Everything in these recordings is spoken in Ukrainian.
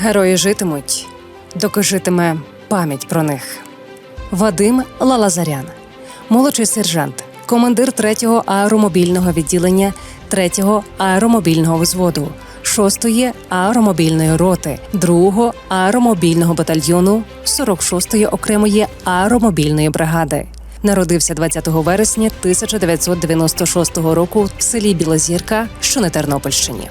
Герої житимуть, доки житиме пам'ять про них. Вадим Лалазарян, молодший сержант, командир 3-го аеромобільного відділення 3-го аеромобільного взводу, 6-ї аеромобільної роти, 2-го аеромобільного батальйону 46-ї окремої аеромобільної бригади. Народився 20 вересня 1996 року в селі Білозірка, що на Тернопільщині.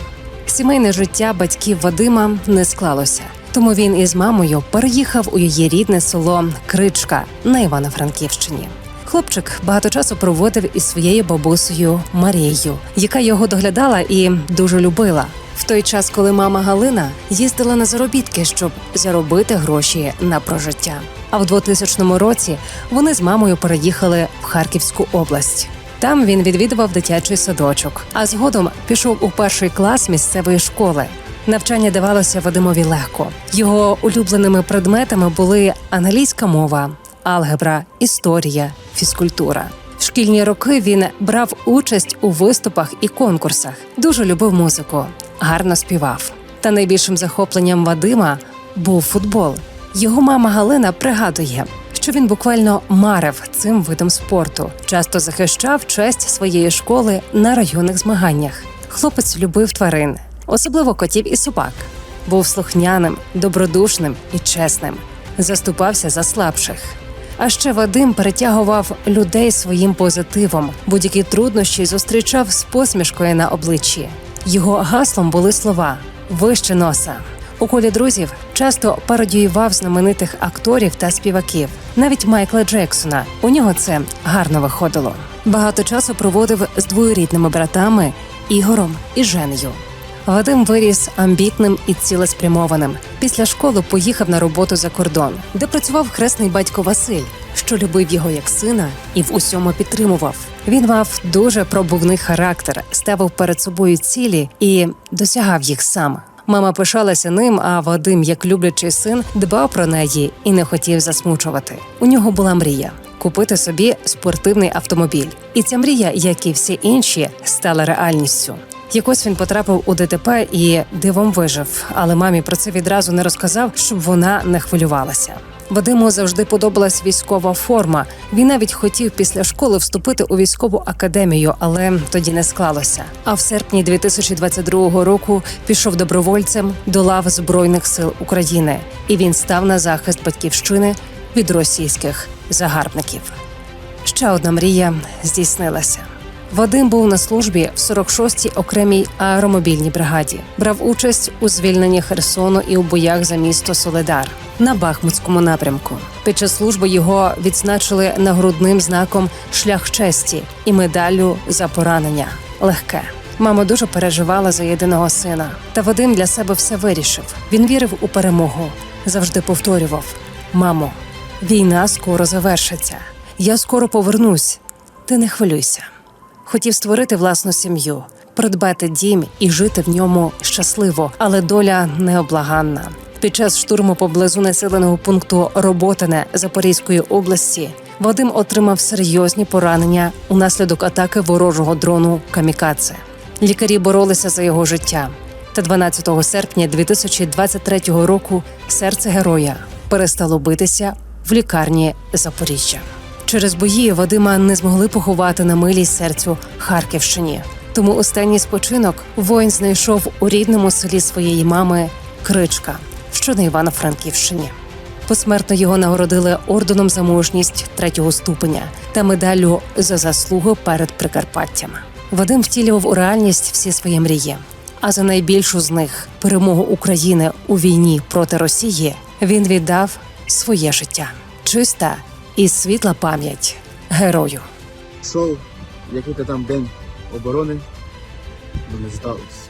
Сімейне життя батьків Вадима не склалося, тому він із мамою переїхав у її рідне село Кричка на Івано-Франківщині. Хлопчик багато часу проводив із своєю бабусею Марією, яка його доглядала і дуже любила. В той час, коли мама Галина їздила на заробітки, щоб заробити гроші на прожиття. А в 2000 році вони з мамою переїхали в Харківську область. Там він відвідував дитячий садочок, а згодом пішов у перший клас місцевої школи. Навчання давалося Вадимові легко. Його улюбленими предметами були англійська мова, алгебра, історія, фізкультура. В шкільні роки він брав участь у виступах і конкурсах, дуже любив музику, гарно співав. Та найбільшим захопленням Вадима був футбол. Його мама Галина пригадує, що він буквально марив цим видом спорту, часто захищав честь своєї школи на районних змаганнях. Хлопець любив тварин, особливо котів і собак. Був слухняним, добродушним і чесним, заступався за слабших. А ще Вадим перетягував людей своїм позитивом, будь-які труднощі зустрічав з посмішкою на обличчі. Його гаслом були слова вище носа. У колі друзів часто пародіював знаменитих акторів та співаків, навіть Майкла Джексона. У нього це гарно виходило. Багато часу проводив з двоюрідними братами Ігором і Женею. Вадим виріс амбітним і цілеспрямованим. Після школи поїхав на роботу за кордон, де працював хресний батько Василь, що любив його як сина і в усьому підтримував. Він мав дуже пробувний характер, ставив перед собою цілі і досягав їх сам. Мама пишалася ним, а Вадим, як люблячий син, дбав про неї і не хотів засмучувати. У нього була мрія купити собі спортивний автомобіль. І ця мрія, як і всі інші, стала реальністю. Якось він потрапив у ДТП і дивом вижив, але мамі про це відразу не розказав, щоб вона не хвилювалася. Вадиму завжди подобалась військова форма. Він навіть хотів після школи вступити у військову академію, але тоді не склалося. А в серпні 2022 року пішов добровольцем до лав Збройних сил України, і він став на захист батьківщини від російських загарбників. Ще одна мрія здійснилася. Вадим був на службі в 46-й окремій аеромобільній бригаді. Брав участь у звільненні Херсону і у боях за місто Соледар на Бахмутському напрямку. Під час служби його відзначили нагрудним знаком шлях честі і медаллю за поранення легке. Мама дуже переживала за єдиного сина. Та Вадим для себе все вирішив. Він вірив у перемогу, завжди повторював: Мамо, війна скоро завершиться. Я скоро повернусь. Ти не хвилюйся. Хотів створити власну сім'ю, придбати дім і жити в ньому щасливо, але доля необлаганна. Під час штурму поблизу населеного пункту Роботине Запорізької області Вадим отримав серйозні поранення унаслідок атаки ворожого дрону Камікадзе. Лікарі боролися за його життя. Та 12 серпня 2023 року серце героя перестало битися в лікарні Запоріжжя. Через бої Вадима не змогли поховати на милій серцю Харківщині. Тому останній спочинок воїн знайшов у рідному селі своєї мами Кричка, що на Івано-Франківщині. Посмертно його нагородили орденом за мужність третього ступеня та медаллю за заслугу перед Прикарпаттям. Вадим втілював у реальність всі свої мрії. А за найбільшу з них перемогу України у війні проти Росії він віддав своє життя. Чиста і світла пам'ять герою. Сол, який-то там день оборони, не сталося.